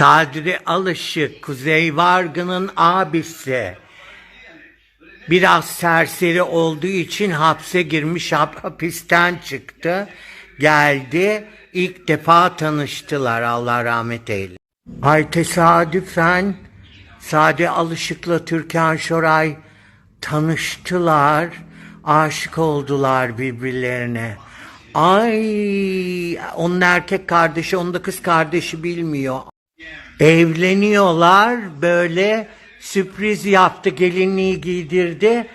Sadri Alışık, Kuzey Vargın'ın abisi. Biraz serseri olduğu için hapse girmiş, hap- hapisten çıktı. Geldi, ilk defa tanıştılar Allah rahmet eylesin. Ay tesadüfen Sade Alışık'la Türkan Şoray tanıştılar, aşık oldular birbirlerine. Ay, onun erkek kardeşi, onun da kız kardeşi bilmiyor. Evleniyorlar böyle sürpriz yaptı gelinliği giydirdi.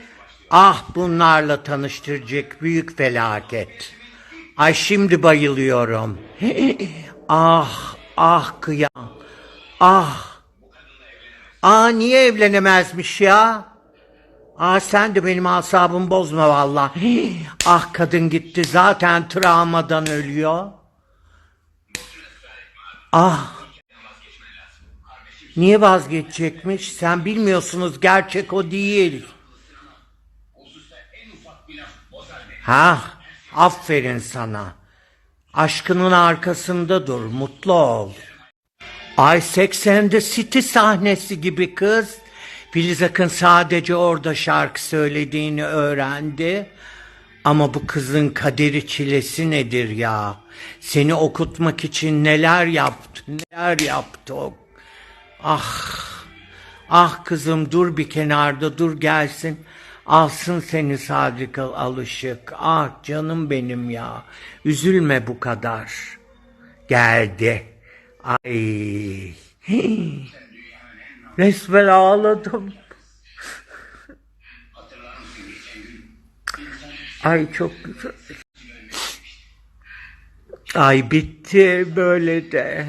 Ah bunlarla tanıştıracak büyük felaket. Ay şimdi bayılıyorum. ah ah kıyam. Ah. Aa niye evlenemezmiş ya? Aa sen de benim asabımı bozma valla. ah kadın gitti zaten travmadan ölüyor. Ah. Niye vazgeçecekmiş? Sen bilmiyorsunuz gerçek o değil. Ha, aferin sana. Aşkının arkasında dur, mutlu ol. Ay Sex and the City sahnesi gibi kız. Filiz Akın sadece orada şarkı söylediğini öğrendi. Ama bu kızın kaderi çilesi nedir ya? Seni okutmak için neler yaptı, neler yaptı o. Ah, ah kızım dur bir kenarda dur gelsin. Alsın seni Sadık Alışık. Ah canım benim ya. Üzülme bu kadar. Geldi. Ay. Resmen ağladım. Ay çok güzel. Ay bitti böyle de.